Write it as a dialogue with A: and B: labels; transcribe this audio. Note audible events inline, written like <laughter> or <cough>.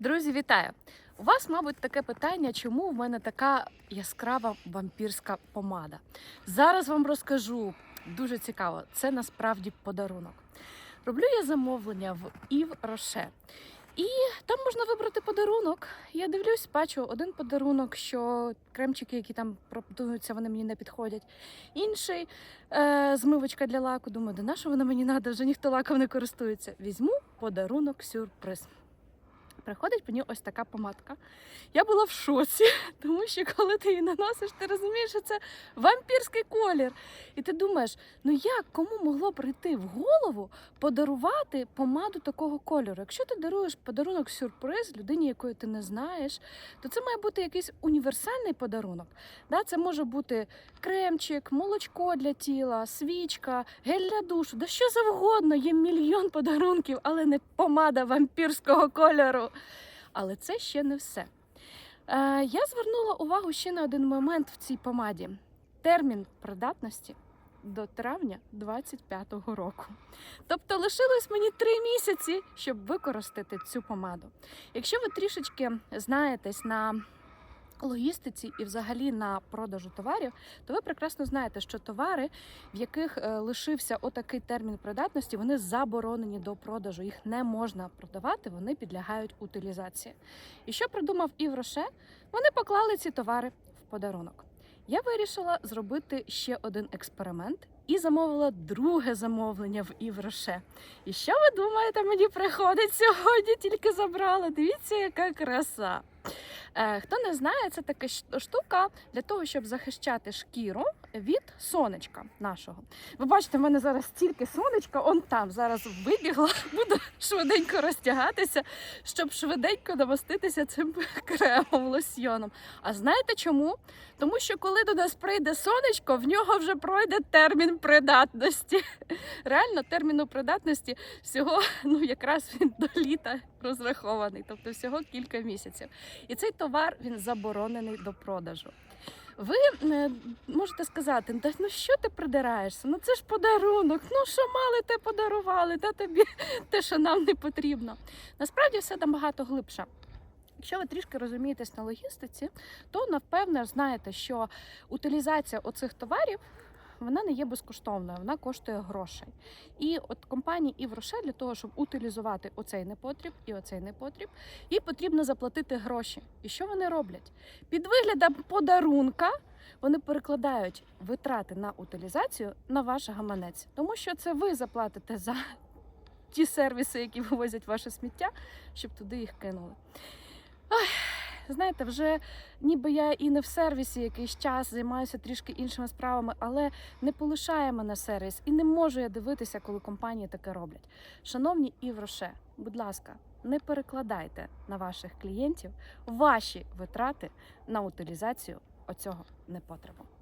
A: Друзі, вітаю! У вас, мабуть, таке питання, чому в мене така яскрава вампірська помада. Зараз вам розкажу. Дуже цікаво, це насправді подарунок. Роблю я замовлення в Ів Роше. І там можна вибрати подарунок. Я дивлюсь, бачу один подарунок, що кремчики, які там пропонуються, вони мені не підходять. Інший е, змивочка для лаку. Думаю, де на що вона мені треба, вже ніхто лаком не користується. Візьму подарунок сюрприз. Приходить мені ось така помадка. Я була в шоці, <laughs> тому що коли ти її наносиш, ти розумієш, що це вампірський колір. І ти думаєш, ну як кому могло прийти в голову подарувати помаду такого кольору? Якщо ти даруєш подарунок сюрприз людині, якої ти не знаєш, то це має бути якийсь універсальний подарунок. Да, це може бути кремчик, молочко для тіла, свічка, гель для душу, да що завгодно. Є мільйон подарунків, але не помада вампірського кольору. Але це ще не все. Е, я звернула увагу ще на один момент в цій помаді: термін придатності до травня 25-го року. Тобто лишилось мені три місяці, щоб використати цю помаду. Якщо ви трішечки знаєтесь на логістиці і взагалі на продажу товарів, то ви прекрасно знаєте, що товари, в яких е, лишився отакий термін придатності, вони заборонені до продажу. Їх не можна продавати, вони підлягають утилізації. І що придумав Івроше? Вони поклали ці товари в подарунок. Я вирішила зробити ще один експеримент і замовила друге замовлення в Івроше. І що ви думаєте, мені приходить сьогодні? Тільки забрала. Дивіться, яка краса. Е, Хто не знає, це така штука для того, щоб захищати шкіру від сонечка нашого. Ви бачите, в мене зараз стільки сонечка, он там зараз вибігла, <laughs> буду швиденько розтягатися, щоб швиденько намаститися цим <laughs> кремом, лосьйоном. А знаєте чому? Тому що коли до нас прийде сонечко, в нього вже пройде термін придатності. <laughs> Реально, терміну придатності всього, ну якраз він до літа розрахований, тобто всього кілька місяців. І цей товар він заборонений до продажу. Ви е, можете сказати, да ну що ти придираєшся? Ну це ж подарунок. Ну що мали, те подарували, та тобі <laughs> те, що нам не потрібно. Насправді все набагато глибше. Якщо ви трішки розумієтесь на логістиці, то напевне знаєте, що утилізація оцих товарів вона не є безкоштовною, вона коштує грошей. І от компанії Івроше для того, щоб утилізувати оцей непотріб і оцей непотріб, їй потрібно заплатити гроші. І що вони роблять? Під виглядом подарунка вони перекладають витрати на утилізацію на ваш гаманець, тому що це ви заплатите за ті сервіси, які вивозять ваше сміття, щоб туди їх кинули. Ой, знаєте, вже ніби я і не в сервісі якийсь час займаюся трішки іншими справами, але не полишає мене сервіс, і не можу я дивитися, коли компанії таке роблять. Шановні Івроше, будь ласка, не перекладайте на ваших клієнтів ваші витрати на утилізацію оцього непотребу.